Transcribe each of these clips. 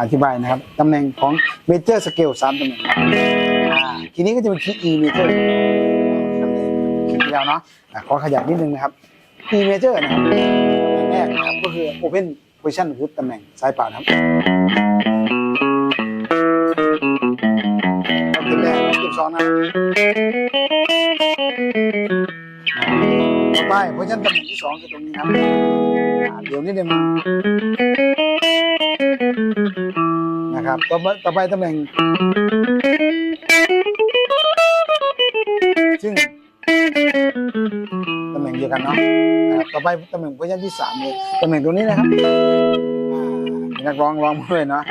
อธิบายนะครับตำแหน่งของเมเจอร์สเกลสามตำแหน่งอ่าทีนี้ก็จะเป็นคีย์ E major คลิปที่แล้วเนาะอะขอขยับนิดนึงนะครับ E major นะครับตำแหน่งแรกนะครับก็คือ open position คือตำแหน่งซ้ายเปล่านะครับเอาขึ้นแรกเก็บสองนะต่อไป position ตำแหน่งที่สองคือตรงนี้นะครับเดี๋ยวนิดนึง นะครับ ต่อไปต่อไปตำแหน่ง ซึ่งตำแหน่งเดียวกันเนาะนะครับต่อไปตำแหน่งโพซิชันที่สามเลยตำแหน่งตรงนี้นะครับอ่ามีนักร้องร้องมาด้วยเนาะ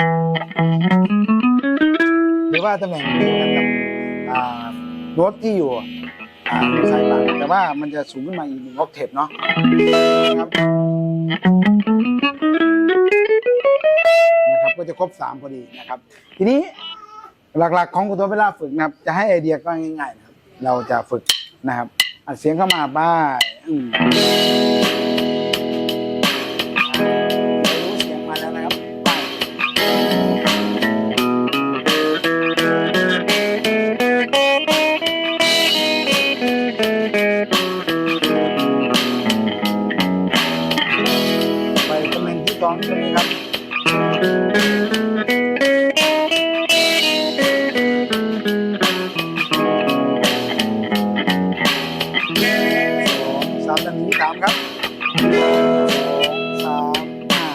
หรือว่าตำแหน่งเดียวกันกับอ่าโน้ตที่อยู่อ่าสายหลังแต่ว่ามันจะสูงขึ้นมาอีกหนึ่งออกเทปเนาะนะครับ จะครบสามพอดีนะครับ ทีนี้หลักๆของคุณตัวเวลาฝึกนะครับ จะให้ไอเดียก็ง่ายๆนะครับ เราจะฝึกนะครับอัดเสียงเข้ามาบ้าอืมรู้เสียงมาแล้วนะครับไปตำแหน่งที่สองตรงนี้ครับ สามห้า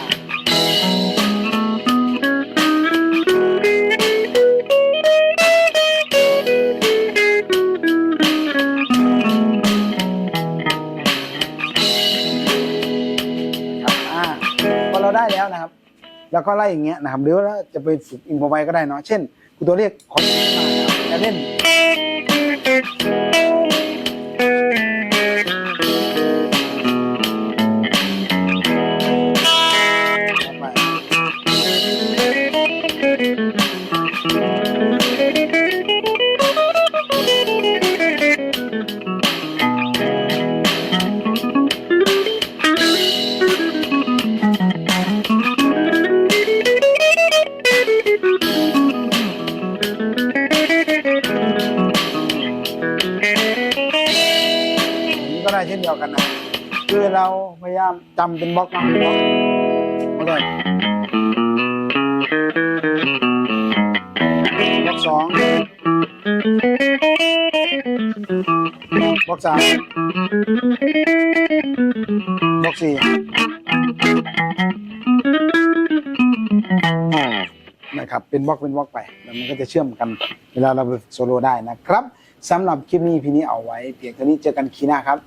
ครับอ่าพอเราได้แล้วนะครับ แล้วก็ไล่อย่างเงี้ยนะครับหรือว่าจะไปฝึกอินโฟไวก็ได้เนาะเช่นคุณตัวเรียกคอนมาจะเล่น ช่นเดียวกันนะคือเราพยายามจำเป็นบล็อกนะบล็อกม่ได้บล็อกสองบล็อกสามบล็อกสี่นะครับเป็นบล็อกเป็นบล็อกไปแล้วมันก็จะเชื่อมกัน เวลาเราโซโล่ได้นะครับสำหรับคลิปนี้พี่นี้เอาไว้เพียงเท่านี้เจอกันคีหน้าครับ